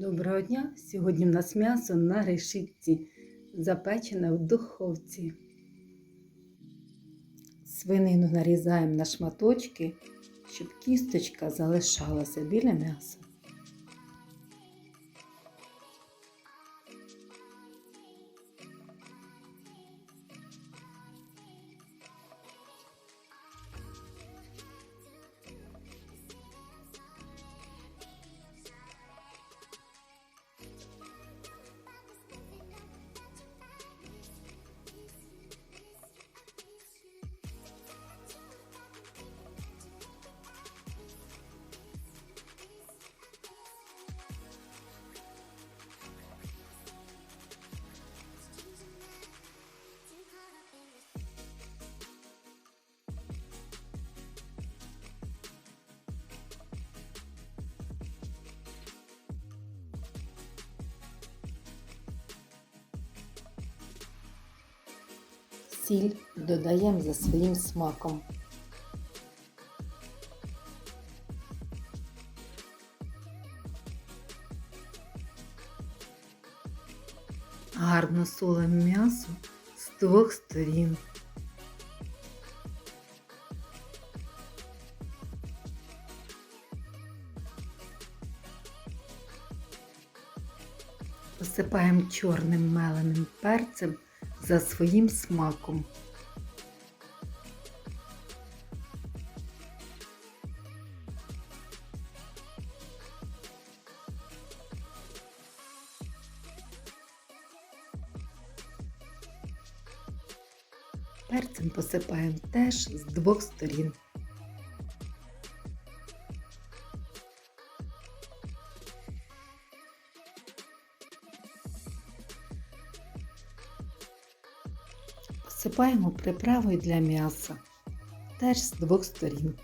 Доброго дня! Сьогодні в нас м'ясо на решітці, запечене в духовці. Свинину нарізаємо на шматочки, щоб кісточка залишалася біля м'яса. Сіль додаємо за своїм смаком. Гарно солимо м'ясо з двох сторін. Посипаємо чорним меленим перцем за своїм смаком. Перцем посипаємо теж з двох сторін. Посипаємо приправою для м'яса теж з двох сторін.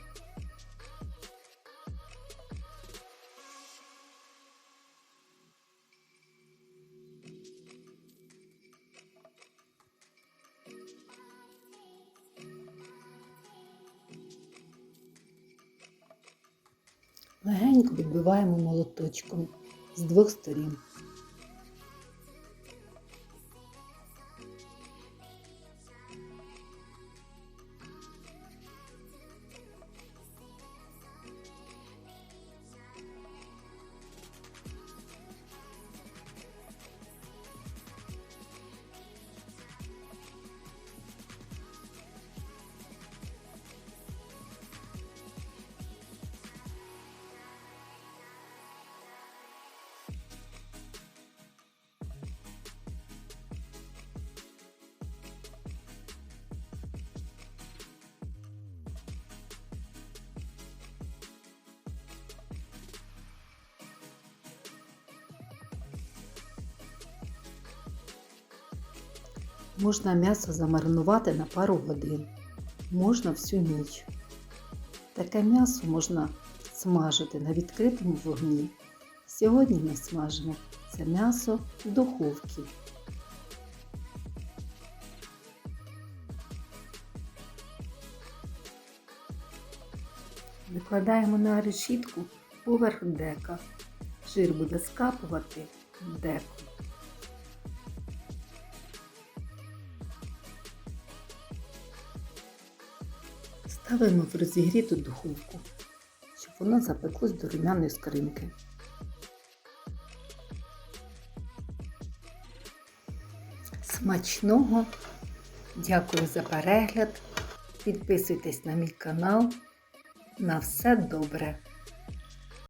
Легенько відбиваємо молоточком з двох сторін. Можна м'ясо замаринувати на пару годин, можна всю ніч. Таке м'ясо можна смажити на відкритому вогні. Сьогодні ми смажимо це м'ясо в духовці. Викладаємо на решітку поверх дека. Жир буде скапувати в деку. Ставимо в розігріту духовку, щоб воно запеклось до румяної скринки. Смачного! Дякую за перегляд. Підписуйтесь на мій канал. На все добре!